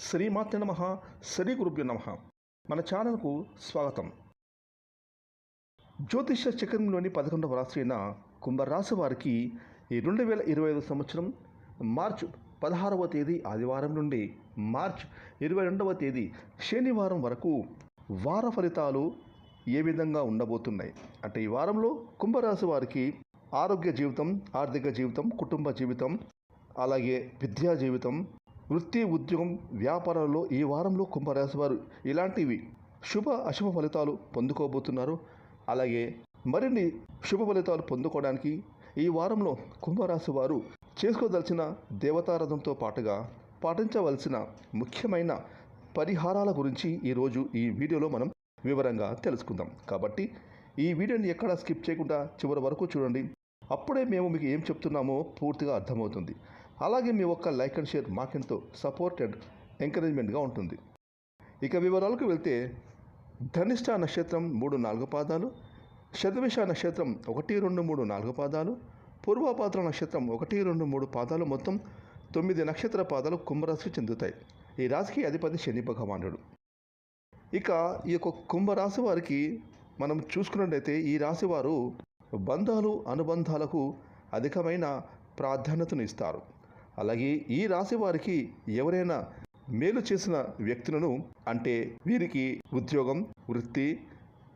శ్రీమాత్ర నమ శ్రీ గురుభ్యో నమ. మన ఛానల్కు స్వాగతం. జ్యోతిష చక్రంలోని పదకొండవ రాశి అయిన కుంభరాశి వారికి ఈ రెండు వేల ఇరవై ఐదు సంవత్సరం మార్చ్ పదహారవ తేదీ ఆదివారం నుండి మార్చ్ ఇరవై రెండవ తేదీ శనివారం వరకు వార ఫలితాలు ఏ విధంగా ఉండబోతున్నాయి? అంటే ఈ వారంలో కుంభరాశి వారికి ఆరోగ్య జీవితం ఆర్థిక జీవితం కుటుంబ జీవితం అలాగే విద్యా జీవితం వృత్తి ఉద్యోగం వ్యాపారాల్లో ఈ వారంలో కుంభరాశి వారు ఇలాంటివి శుభ అశుభ ఫలితాలు పొందుకోబోతున్నారు. అలాగే మరిన్ని శుభ ఫలితాలు పొందుకోవడానికి ఈ వారంలో కుంభరాశి వారు చేసుకోదలిచిన దేవతారథంతో పాటుగా పాటించవలసిన ముఖ్యమైన పరిహారాల గురించి ఈరోజు ఈ వీడియోలో మనం వివరంగా తెలుసుకుందాం. కాబట్టి ఈ వీడియోని ఎక్కడా స్కిప్ చేయకుండా చివరి వరకు చూడండి. అప్పుడే మేము మీకు ఏం చెప్తున్నామో పూర్తిగా అర్థమవుతుంది. అలాగే మీ ఒక్క లైక్ అండ్ షేర్ మాకెంతో సపోర్ట్ అండ్ ఎంకరేజ్మెంట్గా ఉంటుంది. ఇక వివరాలకు వెళ్తే ధనిష్ట నక్షత్రం మూడు నాలుగు పాదాలు శతవిష నక్షత్రం ఒకటి రెండు మూడు నాలుగు పాదాలు పూర్వపాత్ర నక్షత్రం ఒకటి రెండు మూడు పాదాలు మొత్తం తొమ్మిది నక్షత్ర పాదాలు కుంభరాశికి చెందుతాయి. ఈ రాశికి అధిపతి శని భగవానుడు. ఇక ఈ యొక్క కుంభరాశి వారికి మనం చూసుకున్నట్లయితే ఈ రాశి వారు బంధాలు అనుబంధాలకు అధికమైన ప్రాధాన్యతను ఇస్తారు. అలాగే ఈ రాశి వారికి ఎవరైనా మేలు చేసిన వ్యక్తులను అంటే వీరికి ఉద్యోగం వృత్తి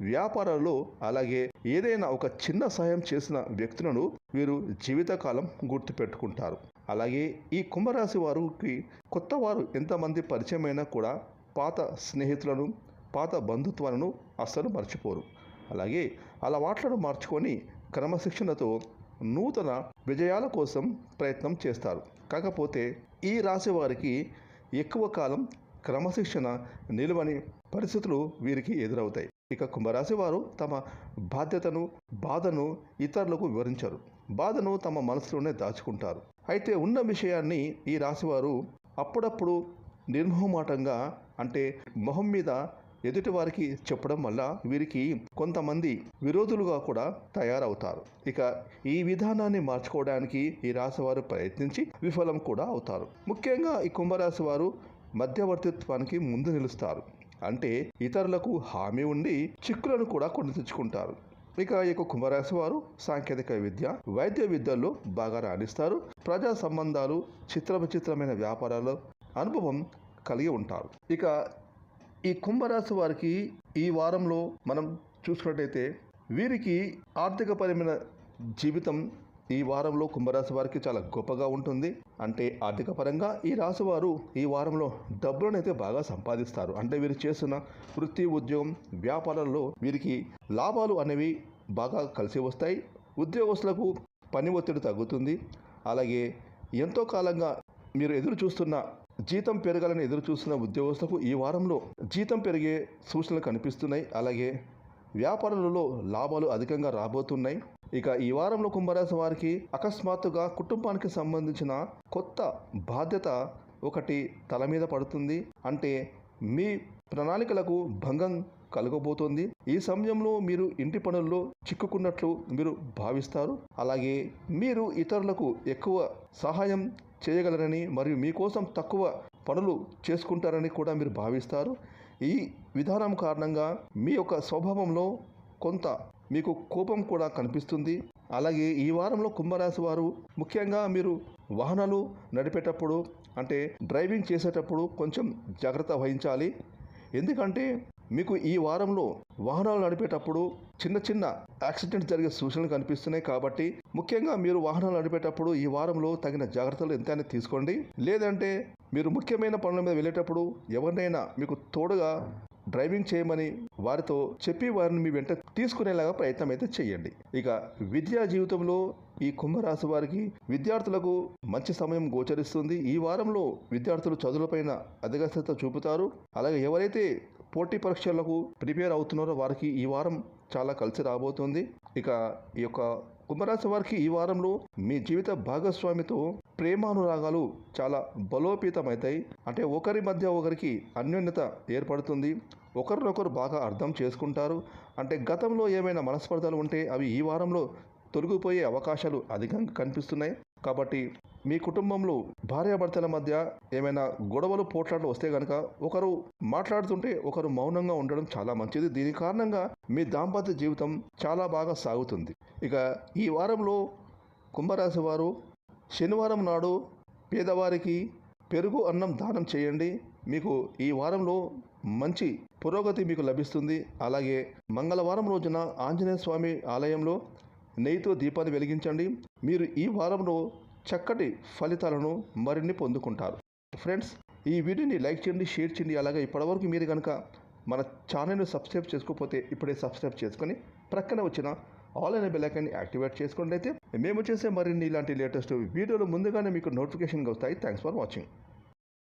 వ్యాపారాల్లో అలాగే ఏదైనా ఒక చిన్న సహాయం చేసిన వ్యక్తులను వీరు జీవితకాలం గుర్తుపెట్టుకుంటారు. అలాగే ఈ కుంభరాశి వారికి కొత్త వారు ఎంతమంది పరిచయమైనా కూడా పాత స్నేహితులను పాత బంధుత్వాలను అస్సలు మర్చిపోరు. అలాగే అలవాట్లను మార్చుకొని క్రమశిక్షణతో నూతన విజయాల కోసం ప్రయత్నం చేస్తారు. కాకపోతే ఈ రాశి వారికి ఎక్కువ కాలం క్రమశిక్షణ నిలువని పరిస్థితులు వీరికి ఎదురవుతాయి. ఇక కుంభరాశి వారు తమ బాధ్యతను బాధను ఇతరులకు వివరించరు. బాధను తమ మనసులోనే దాచుకుంటారు. అయితే ఉన్న విషయాన్ని ఈ రాశివారు అప్పుడప్పుడు నిర్మోహమాటంగా అంటే మొహం మీద ఎదుటివారికి చెప్పడం వల్ల వీరికి కొంతమంది విరోధులుగా కూడా తయారవుతారు. ఇక ఈ విధానాన్ని మార్చుకోవడానికి ఈ రాశివారు ప్రయత్నించి విఫలం కూడా అవుతారు. ముఖ్యంగా ఈ కుంభరాశి వారు మధ్యవర్తిత్వానికి ముందు నిలుస్తారు. అంటే ఇతరులకు హామీ ఉండి చిక్కులను కూడా కొని తెచ్చుకుంటారు. ఇక ఈ యొక్క కుంభరాశి వారు సాంకేతిక విద్య వైద్య విద్యల్లో బాగా రాణిస్తారు. ప్రజా సంబంధాలు చిత్ర విచిత్రమైన వ్యాపారాలు అనుభవం కలిగి ఉంటారు. ఇక ఈ కుంభరాశి వారికి ఈ వారంలో మనం చూసుకున్నట్టయితే వీరికి ఆర్థికపరమైన జీవితం ఈ వారంలో కుంభరాశి వారికి చాలా గొప్పగా ఉంటుంది. అంటే ఆర్థిక పరంగా ఈ రాశి వారు ఈ వారంలో డబ్బులను అయితే బాగా సంపాదిస్తారు. అంటే వీరు చేస్తున్న వృత్తి ఉద్యోగం వ్యాపారాల్లో వీరికి లాభాలు అనేవి బాగా కలిసి వస్తాయి. ఉద్యోగస్తులకు పని ఒత్తిడి తగ్గుతుంది. అలాగే ఎంతో కాలంగా మీరు ఎదురు చూస్తున్న జీతం పెరగాలని ఎదురు చూస్తున్న ఉద్యోగస్తులకు ఈ వారంలో జీతం పెరిగే సూచనలు కనిపిస్తున్నాయి. అలాగే వ్యాపారులలో లాభాలు అధికంగా రాబోతున్నాయి. ఇక ఈ వారంలో కుంభరాశి వారికి అకస్మాత్తుగా కుటుంబానికి సంబంధించిన కొత్త బాధ్యత ఒకటి తల మీద పడుతుంది. అంటే మీ ప్రణాళికలకు భంగం కలగబోతోంది. ఈ సమయంలో మీరు ఇంటి పనుల్లో చిక్కుకున్నట్లు మీరు భావిస్తారు. అలాగే మీరు ఇతరులకు ఎక్కువ సహాయం చేయగలరని మరియు మీకోసం తక్కువ పనులు చేసుకుంటారని కూడా మీరు భావిస్తారు. ఈ విధానం కారణంగా మీ యొక్క స్వభావంలో కొంత మీకు కోపం కూడా కనిపిస్తుంది. అలాగే ఈ వారంలో కుంభరాశి వారు ముఖ్యంగా మీరు వాహనాలు నడిపేటప్పుడు అంటే డ్రైవింగ్ చేసేటప్పుడు కొంచెం జాగ్రత్త వహించాలి. ఎందుకంటే మీకు ఈ వారంలో వాహనాలు నడిపేటప్పుడు చిన్న చిన్న యాక్సిడెంట్ జరిగే సూచనలు కనిపిస్తున్నాయి కాబట్టి ముఖ్యంగా మీరు వాహనాలు నడిపేటప్పుడు ఈ వారంలో తగిన జాగ్రత్తలు ఎంతైనా తీసుకోండి. లేదంటే మీరు ముఖ్యమైన పనుల మీద వెళ్ళేటప్పుడు ఎవరినైనా మీకు తోడుగా డ్రైవింగ్ చేయమని వారితో చెప్పి వారిని మీ వెంట తీసుకునేలాగా ప్రయత్నం అయితే చేయండి. ఇక విద్యా జీవితంలో ఈ కుంభరాశి వారికి విద్యార్థులకు మంచి సమయం గోచరిస్తుంది. ఈ వారంలో విద్యార్థులు చదువులపైన అధిక శ్రద్ధ చూపుతారు. అలాగే ఎవరైతే పోటీ పరీక్షలకు ప్రిపేర్ అవుతున్నారో వారికి ఈ వారం చాలా కలిసి రాబోతుంది. ఇక ఈ యొక్క కుంభరాశి వారికి ఈ వారంలో మీ జీవిత భాగస్వామితో ప్రేమానురాగాలు చాలా బలోపేతమవుతాయి అంటే ఒకరి మధ్య ఒకరికి అన్యోన్యత ఏర్పడుతుంది. ఒకరినొకరు బాగా అర్థం చేసుకుంటారు. అంటే గతంలో ఏమైనా మనస్పర్ధలు ఉంటే అవి ఈ వారంలో తొలగిపోయే అవకాశాలు అధికంగా కనిపిస్తున్నాయి. కాబట్టి మీ కుటుంబంలో భార్యాభర్తల మధ్య ఏమైనా గొడవలు పోట్లాటలు వస్తే కనుక ఒకరు మాట్లాడుతుంటే ఒకరు మౌనంగా ఉండడం చాలా మంచిది. దీని కారణంగా మీ దాంపత్య జీవితం చాలా బాగా సాగుతుంది. ఇక ఈ వారంలో కుంభరాశి వారు శనివారం నాడు పేదవారికి పెరుగు అన్నం దానం చేయండి. మీకు ఈ వారంలో మంచి పురోగతి మీకు లభిస్తుంది. అలాగే మంగళవారం రోజున ఆంజనేయ స్వామి ఆలయంలో నెయ్యితో దీపాన్ని వెలిగించండి. మీరు ఈ వారంలో చక్కటి ఫలితాలను మరిన్ని పొందుకుంటారు. ఫ్రెండ్స్ ఈ వీడియోని లైక్ చేయండి షేర్ చేయండి. అలాగే ఇప్పటివరకు మీరు కనుక మన ఛానల్ని సబ్స్క్రైబ్ చేసుకోకపోతే ఇప్పుడే సబ్స్క్రైబ్ చేసుకొని ప్రక్కన వచ్చిన ఆల్ అనే బెల్లైకాన్ని యాక్టివేట్ చేసుకోండి అయితే. మేము చేసే మరిన్ని ఇలాంటి లేటెస్ట్ వీడియోలు ముందుగానే మీకు నోటిఫికేషన్గా వస్తాయి. Thanks for watching